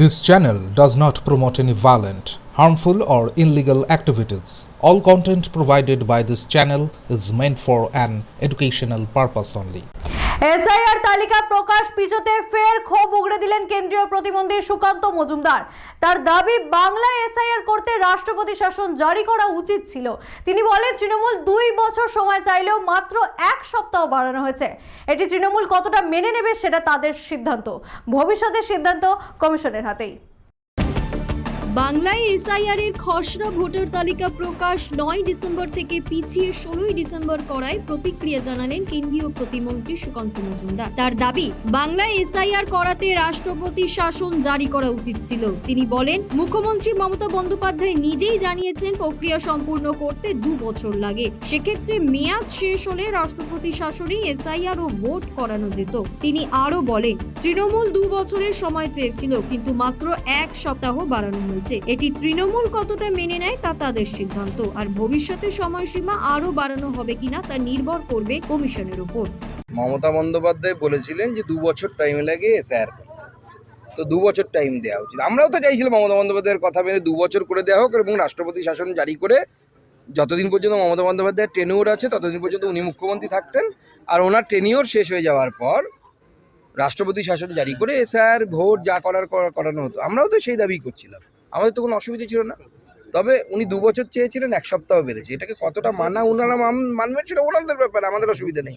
This channel does not promote any violent, harmful, or illegal activities. All content provided by this channel is meant for an educational purpose only. SIR তালিকা প্রকাশ পিছতে ফের ক্ষোভ কেন্দ্রীয় প্রতিমন্ত্রী সুকান্ত মজুমদার। তার দাবি বাংলা এসআইআর করতে রাষ্ট্রপতি শাসন জারি করা উচিত ছিল। তিনি বলেন, তৃণমূল দুই বছর সময় চাইলেও মাত্র এক সপ্তাহ বাড়ানো হয়েছে। এটি তৃণমূল কতটা মেনে নেবে সেটা তাদের সিদ্ধান্ত। ভবিষ্যতের সিদ্ধান্ত কমিশনের হাতেই। বাংলায় এসআইআর এর খসড়া ভোটার তালিকা প্রকাশ নয় ডিসেম্বর থেকে পিছিয়ে ষোলোই ডিসেম্বর করায় প্রতিক্রিয়া জানালেন কেন্দ্রীয় প্রতিমন্ত্রী সুকান্ত মজুমদার। তার দাবি, বাংলায় এসআইআর করাতে রাষ্ট্রপতি শাসন জারি করা উচিত ছিল। তিনি বলেন, মুখ্যমন্ত্রী মমতা বন্দ্যোপাধ্যায় নিজেই জানিয়েছেন প্রক্রিয়া সম্পূর্ণ করতে দু বছর লাগে। সেক্ষেত্রে মেয়াদ শেষ হলে রাষ্ট্রপতি শাসনেই এসআইআর ও ভোট করানো যেত। তিনি আরও বলেন, তৃণমূল দু বছরের সময় চেয়েছিল, কিন্তু মাত্র এক সপ্তাহ বাড়ানো হয়েছে এটি তৃণমূল কতটা মেনে নেয় তা তাদের সিদ্ধান্ত। আর ভবিষ্যতে সময়সীমা আরও বাড়ানো হবে কিনা তা নির্ভর করবে কমিশনের উপর মমতা বন্দ্যোপাধ্যায় বলেছিলেন যে দু বছর টাইম লাগে স্যার তো দু বছর টাইম দেওয়া উচিত। আমরাও তো চাইছিলাম মমতা বন্দ্যোপাধ্যায়ের কথা মেনে দু বছর করে দেওয়া হোক এবং রাষ্ট্রপতি শাসন জারি করে যতদিন পর্যন্ত মমতা বন্দ্যোপাধ্যায়ের টেনিওর আছে, ততদিন পর্যন্ত উনি মুখ্যমন্ত্রী থাকতেন। আর ওনার টেনিওর শেষ হয়ে যাওয়ার পর রাষ্ট্রপতি শাসন জারি করে স্যার ভোট যা করার করানো হতো। আমরাও তো সেই দাবি করছিলাম। আমাদের তো কোনো অসুবিধা ছিল না। তবে উনি দু বছর চেয়েছিলেন, এক সপ্তাহ বেড়েছে। এটাকে কতটা মানা উনারা মান- মানবেন সেটা ওনাদের ব্যাপার, আমাদের অসুবিধা নেই।